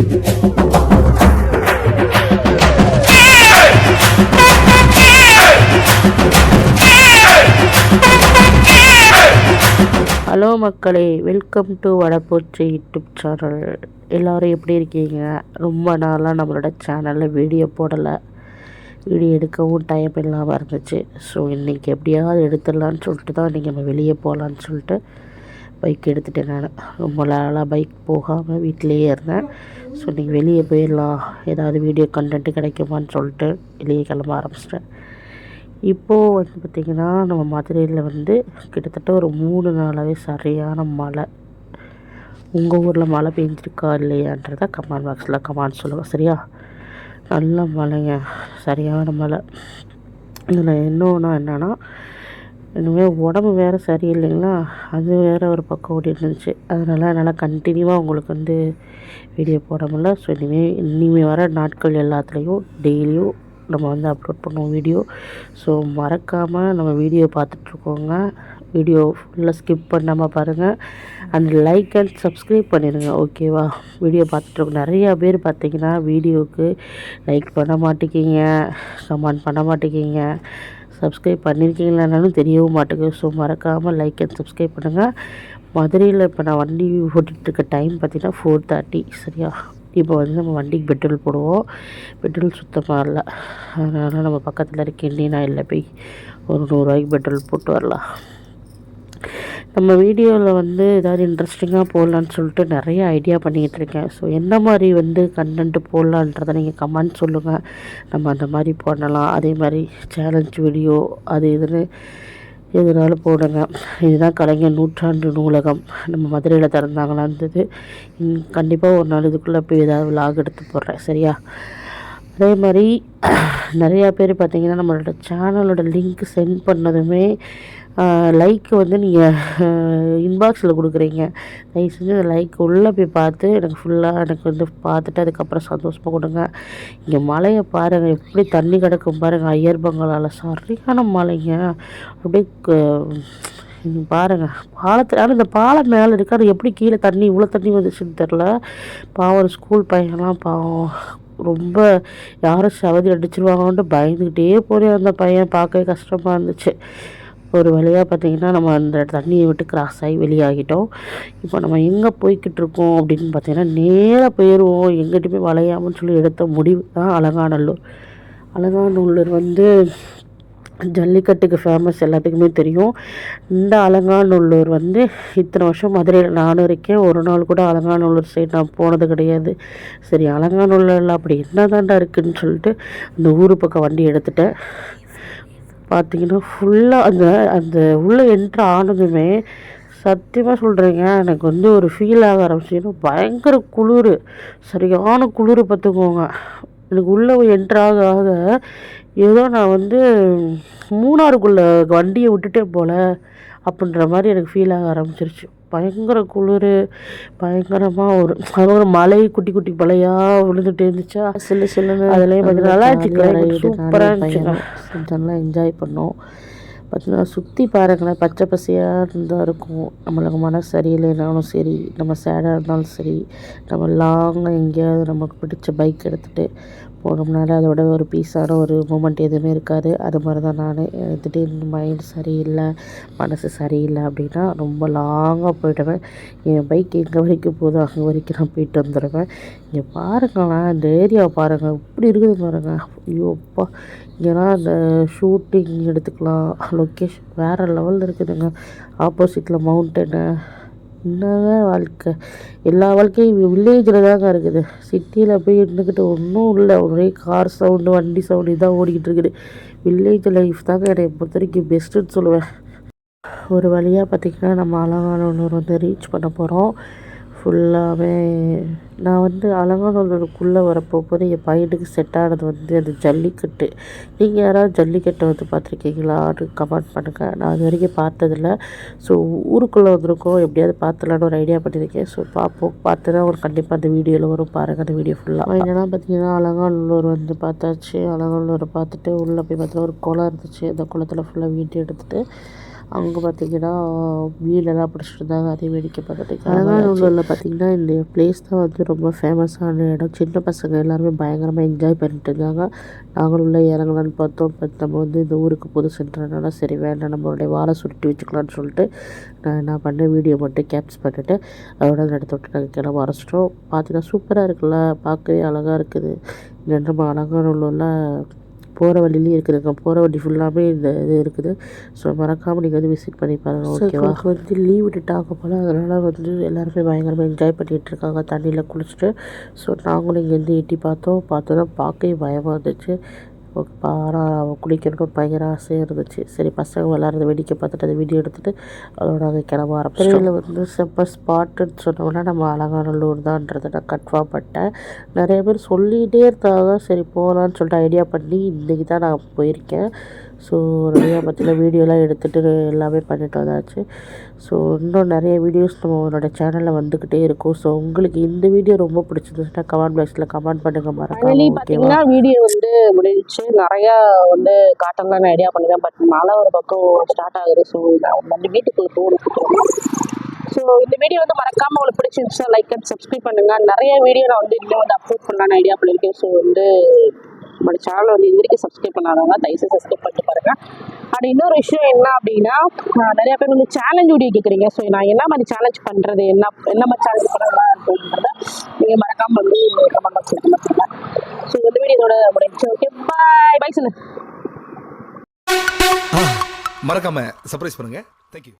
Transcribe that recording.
Hello மக்களே welcome to Vadapoochi YouTube channel எல்லோரும் எப்படி இருக்கீங்க? ரொம்ப நாளாக நம்மளோட சேனலில் வீடியோ போடலை. வீடியோ எடுக்கவும் டைம் இல்லாமல் இருந்துச்சு. ஸோ இன்றைக்கி எப்படியாவது எடுத்துடலான்னு சொல்லிட்டு தான் இன்றைக்கி நம்ம வெளியே போகலான்னு சொல்லிட்டு பைக் எடுத்துட்டேன் நான். ரொம்ப நாளாக பைக் போகாமல் வீட்டிலேயே இருந்தேன். ஸோ இன்றைக்கி வெளியே போயிடலாம். ஏதாவது வீடியோ கண்டென்ட்டு கிடைக்குமான்னு சொல்லிட்டு வெளியே கிளம்ப ஆரம்பிச்சிட்டேன். இப்போது வந்து பார்த்திங்கன்னா நம்ம மதுரையில் வந்து கிட்டத்தட்ட ஒரு மூணு நாளாகவே சரியான மழை. உங்கள் ஊரில் மழை பெஞ்சிருக்கா இல்லையான்றத கமெண்ட் பாக்ஸில் கமெண்ட் சொல்லுங்கள் சரியா? நல்ல மழைங்க. சரியான மழை. இதில் இன்னொன்று என்னென்னா இனிமேல் உடம்பு வேறு சரியில்லைங்களா? அது வேறு ஒரு பக்கம் ஓடிட்டு இருந்துச்சு அதனால் என்னால் கண்டினியூவாக உங்களுக்கு வந்து வீடியோ போட முடியல. ஸோ இனிமேல் இனிமேல் வர நாட்கள் எல்லாத்துலேயும் டெய்லியும் நம்ம வந்து அப்லோட் பண்ணுவோம் வீடியோ ஸோ மறக்காமல் நம்ம வீடியோ பார்த்துட்ருக்கோங்க. வீடியோ ஃபுல்லாக ஸ்கிப் பண்ணாமல் பாருங்கள் அண்ட் லைக் அண்ட் சப்ஸ்கிரைப் பண்ணிடுங்க ஓகேவா வீடியோ பார்த்துட்ருக்கோம் நிறையா பேர் பார்த்தீங்கன்னா வீடியோவுக்கு லைக் பண்ண மாட்டேங்கிங்க கமெண்ட் பண்ண மாட்டேங்கிங்க. சப்ஸ்கிரைப் பண்ணியிருக்கீங்களானாலும் தெரியவும் மாட்டேங்குது. ஸோ மறக்காமல் லைக் அண்ட் சப்ஸ்கிரைப் பண்ணுங்கள் மதுரையில் இப்போ நான் வண்டி ஓட்டிகிட்ருக்க டைம் பார்த்திங்கன்னா ஃபோர் தேர்ட்டி சரியா? இப்போ வந்து நம்ம வண்டிக்கு பெட்ரோல் போடுவோம். பெட்ரோல் சுத்தமாக இல்லை. அதனால் நம்ம பக்கத்தில் இருக்க இண்டியன் ஆயிலில் போய் ஒரு நூறுரூவாய்க்கு பெட்ரோல் போட்டு வரலாம். நம்ம வீடியோவில் வந்து ஏதாவது இன்ட்ரெஸ்டிங்காக போடலான்னு சொல்லிட்டு நிறைய ஐடியா பண்ணிக்கிட்டு இருக்கேன். ஸோ எந்த மாதிரி வந்து கண்டென்ட்டு போடலான்றதை நீங்கள் கமெண்ட் சொல்லுங்கள் நம்ம அந்த மாதிரி பண்ணலாம் அதே மாதிரி சேலஞ்ச் வீடியோ அது இதுன்னு எதுனாலும் போடுங்க. இதுதான் கலைஞர் நூற்றாண்டு நூலகம். நம்ம மதுரையில் திறந்தாங்களா இருந்தது கண்டிப்பாக ஒரு நாள் இதுக்குள்ளே போய் ஏதாவது விலாக் எடுத்து போடுறேன். சரியா? அதே மாதிரி நிறையா பேர் பார்த்திங்கன்னா நம்மளோட சேனலோட லிங்க் சென்ட் பண்ணதுமே லைக் வந்து நீங்கள் இன்பாக்ஸில் கொடுக்குறீங்க. தயவு செஞ்சு அந்த லைக் உள்ளே போய் பார்த்து எனக்கு ஃபுல்லாக எனக்கு வந்து பார்த்துட்டு அதுக்கப்புறம் சந்தோஷமாக கொடுங்க. இங்கே மலையை பாருங்கள் எப்படி தண்ணி கிடக்கும் பாருங்கள் ஐயர் பங்களால். சரியான மலைங்க அப்படியே பாருங்கள் பாலத்தில் ஆனால் இந்த பாலம் மேலே இருக்குது அது எப்படி கீழே தண்ணி இவ்வளோ தண்ணி வந்துச்சுன்னு தெரில. பாவம் ஸ்கூல் பையன்லாம் பாவம். ரொம்ப யாரும் சவதி அடிச்சிருவாங்கன்ட்டு பயந்துக்கிட்டே போகிறேன் அந்த பையன். பார்க்கவே கஷ்டமாக இருந்துச்சு. ஒரு வழியாக பார்த்திங்கன்னா நம்ம அந்த தண்ணியை விட்டு கிராஸ் ஆகி வெளியாகிட்டோம். இப்போ நம்ம எங்கே போய்கிட்டு இருக்கோம் அப்படின்னு பார்த்திங்கன்னா நேராக போயிடுவோம் எங்கிட்டுமே வளையாமன்னு சொல்லி எடுத்த முடிவு தான் அலங்காநல்லூர். அலங்காநல்லூர் வந்து ஜல்லிக்கட்டுக்கு ஃபேமஸ் எல்லாத்துக்குமே தெரியும். இந்த அலங்காநல்லூர் வந்து இத்தனை வருஷம் மதுரையில் நானும் இருக்கேன். ஒரு நாள் கூட அலங்காநல்லூர் சைடு நான் போனது கிடையாது. சரி அலங்காநல்லூரில் அப்படி என்ன தாண்டா இருக்குதுன்னு சொல்லிட்டு அந்த ஊர் பக்கம் வண்டி எடுத்துட்டேன். பார்த்தீங்கன்னா ஃபுல்லாக அந்த அந்த உள்ளே என்ட்ரு ஆனதுமே சத்தியமாக சொல்கிறேங்க எனக்கு வந்து ஒரு ஃபீல் ஆக ஆரம்பிச்சின்னா பயங்கர குளிர். சரியான குளிர் பார்த்துக்கோங்க. எனக்கு உள்ளே என்ட்ரு ஆக ஏதோ நான் வந்து மூணாறுக்குள்ளே வண்டியை விட்டுட்டே போல் அப்படின்ற மாதிரி எனக்கு ஃபீல் ஆக ஆரம்பிச்சிருச்சு. பயங்கர குளிர் பயங்கரமாக ஒரு அது ஒரு மலை குட்டி குட்டி மலையாக விழுந்துட்டு இருந்துச்சா? சில்லு சில்லுன்னு அதுலேயும் வந்து நல்லா இருந்துச்சு. சூப்பராக இருந்துச்சுங்க நல்லா என்ஜாய் பண்ணோம். பார்த்திங்கன்னா சுற்றி பாருங்களேன் பச்சை பசையாக இருந்தால் இருக்கும். நம்மளுக்கு மனசு சரியில்லைனாலும் சரி நம்ம சேடாக இருந்தாலும் சரி நம்ம லாங்காக எங்கேயாவது நமக்கு பிடிச்ச பைக் எடுத்துகிட்டு போனோம்னால அதோட ஒரு பீஸான ஒரு மூமெண்ட் எதுவுமே இருக்காது. அது மாதிரி தான் நான் திடீர்னு மைண்ட் சரியில்லை மனசு சரியில்லை அப்படின்னா ரொம்ப லாங்காக போயிடுவேன். என் பைக் எங்கே வரைக்கும் போதும் அங்கே வரைக்கும் நான் போயிட்டு வந்துடுவேன். இங்கே பாருங்களேன் இந்த ஏரியாவை பாருங்கள் இப்படி இருக்குது பாருங்கள் ஐயோப்பா இங்கேனா இங்கேலாம் ஷூட்டிங் எடுத்துக்கலாம். லொக்கேஷன் வேறு லெவலில் இருக்குதுங்க. ஆப்போசிட்டில் மவுண்டனு என்னங்க வாழ்க்கை? எல்லா வாழ்க்கையும் வில்லேஜில் தாங்க இருக்குது. சிட்டியில் போய் இருந்துக்கிட்டு ஒன்றும் இல்லை. ஒரே கார் சவுண்டு வண்டி சவுண்டு இதான் ஓடிக்கிட்டு இருக்குது வில்லேஜ் லைஃப் தாங்க என்னை பொறுத்த வரைக்கும் பெஸ்ட்டுன்னு சொல்லுவேன். ஒரு வழியாக பார்த்திங்கன்னா நம்ம அலங்காநல்லூர் வந்து ரீச் பண்ண போகிறோம் ஃபுல்லாகவே நான் வந்து அலங்காநல்லூருக்குள்ளே வரப்போ போது என் பையனுக்கு செட் ஆனது வந்து அந்த ஜல்லிக்கட்டு. நீங்கள் யாராவது ஜல்லிக்கட்டை வந்து பார்த்துருக்கீங்களான்னு கமெண்ட் பண்ணுங்கள் நான் அது வரைக்கும் பார்த்ததில்ல. ஸோ ஊருக்குள்ளே வந்திருக்கோம். எப்படியாவது பார்த்துலான்னு ஒரு ஐடியா பண்ணியிருக்கேன். ஸோ பார்ப்போம். பார்த்துனா ஒரு கண்டிப்பாக அந்த வீடியோவில் வரும். பாருங்கள் அந்த வீடியோ ஃபுல்லாக என்னென்னா பார்த்தீங்கன்னா அலங்காநல்லூர் வந்து பார்த்தாச்சு. அலங்காநல்லூரை பார்த்துட்டு உள்ளே போய் பார்த்தா ஒரு குளம் இருந்துச்சு. அந்த குளத்தில் ஃபுல்லாக வீடியோ எடுத்துகிட்டு அங்கே பார்த்தீங்கன்னா மீனெல்லாம் பிடிச்சிட்டு இருந்தாங்க. அதையும் வேடிக்கை பார்த்துட்டு அலங்காநல்லூரில் பார்த்தீங்கன்னா இந்த பிளேஸ் தான் வந்து ரொம்ப ஃபேமஸான இடம். சின்ன பசங்க எல்லாருமே பயங்கரமாக என்ஜாய் பண்ணிட்டு இருந்தாங்க. நாங்களும் உள்ளே இறங்கலான்னு பார்த்தோம். பட் நம்ம வந்து இந்த ஊருக்கு புதுசுன்றனால சரி வேண்டாம். நம்மளுடைய வாழை சுருட்டி வச்சுக்கலாம்னு சொல்லிட்டு நான் என்ன பண்ணேன் வீடியோ மட்டும் கேப்ஸ் பண்ணிவிட்டு அதோட அந்த இடத்த விட்டு நாங்கள் கிளம்ப ஆரம்பிச்சிட்டோம். பார்த்தீங்கன்னா சூப்பராக இருக்குல்ல. பார்க்கவே அழகாக இருக்குது. இந்த நம்ம அலங்காநல்லூரில் போகிற வழியிலே இருக்குதுங்க போகிற வழி ஃபுல்லாகவே இந்த இது இருக்குது. ஸோ மறக்காமல் நீங்கள் வந்து விசிட் பண்ணி பாருங்கள் ஓகேவா வந்து லீவ் விட்டுட்டாங்க போல். அதனால் வந்து எல்லாருமே பயங்கரமாக என்ஜாய் பண்ணிகிட்டு இருக்காங்க. தண்ணியில் குளிச்சுட்டு. ஸோ நாங்களும் இங்கேருந்து எட்டி பார்த்தோம். பார்த்தோன்னா பார்க்கவே பயமாக இருந்துச்சு. ஆனால் குளிக்கணும்னு பயங்கர ஆசையாக இருந்துச்சு. சரி பசங்க விளாட்றத வேடிக்கை பார்த்துட்டு அதை வீடியோ எடுத்துகிட்டு அதோட நாங்கள் கிளம்ப ஆரம்பிச்சோம் வந்து செப்ப ஸ்பாட்டுன்னு சொன்னோம்னா நம்ம அலங்காநல்லூர் தான்றதை நான் கன்ஃபார்ம் பண்ணிட்டேன். நிறைய பேர் சொல்லிகிட்டே இருந்தாங்க சரி போகலான்னு சொல்லிட்டு ஐடியா பண்ணி இன்றைக்கி தான் நான் போயிருக்கேன். ஸோ நிறையா பார்த்தீங்கன்னா வீடியோலாம் எடுத்துகிட்டு எல்லாமே பண்ணிட்டு வந்தாச்சு. ஸோ இன்னும் நிறைய வீடியோஸ் நம்மளோட சேனலில் வந்துக்கிட்டே இருக்கும். ஸோ உங்களுக்கு இந்த வீடியோ ரொம்ப பிடிச்சிருந்துச்சுன்னா கமெண்ட் பாக்ஸில் கமெண்ட் பண்ணுங்கள் மறக்காம பார்த்தீங்கன்னா வீடியோ வந்து முடிஞ்சிச்சு. நிறையா வந்து காட்டலாம் நான் ஐடியா பண்ணிட்டேன் பட் மழை ஒரு பக்கம் ஸ்டார்ட் ஆகுது. ஸோ நான் வந்து வீட்டுக்குள்ள போகணும் ஸோ இந்த வீடியோ வந்து மறக்காம உங்களுக்கு பிடிச்சிருந்துச்சுன்னா லைக் அண்ட் சப்ஸ்கிரைப் பண்ணுங்க. நிறைய வீடியோ நான் வந்து இன்னும் வந்து அப்லோட் பண்ணலான்னு ஐடியா பண்ணியிருக்கேன் ஸோ வந்து நம்மளோட சேனலை வந்து இது வரைக்கும் சப்ஸ்கிரைப் பண்ணாதவங்க தயவுசெய்து சப்ஸ்கிரைப் பண்ணிட்டு பாருங்கள் அண்ட் இன்னொரு விஷயம் என்ன அப்படின்னா நிறைய பேர் வந்து சேலஞ்ச் வீடியோ கேட்குறீங்க ஸோ நான் என்ன மாதிரி சேலஞ்ச் பண்ணுறது என்ன என்ன மாதிரி சேலஞ்ச் பண்ணலாம் அப்படின்றத நீங்கள் மறக்காம வந்து கமெண்ட் பாக்ஸ் கமெண்ட் ஸோ இந்த வீடியோ இதோட முடிஞ்சு ஓகே பாய் பாய் சொல்லு மறக்காம சர்ப்ரைஸ் பண்ணுங்க. தேங்க்யூ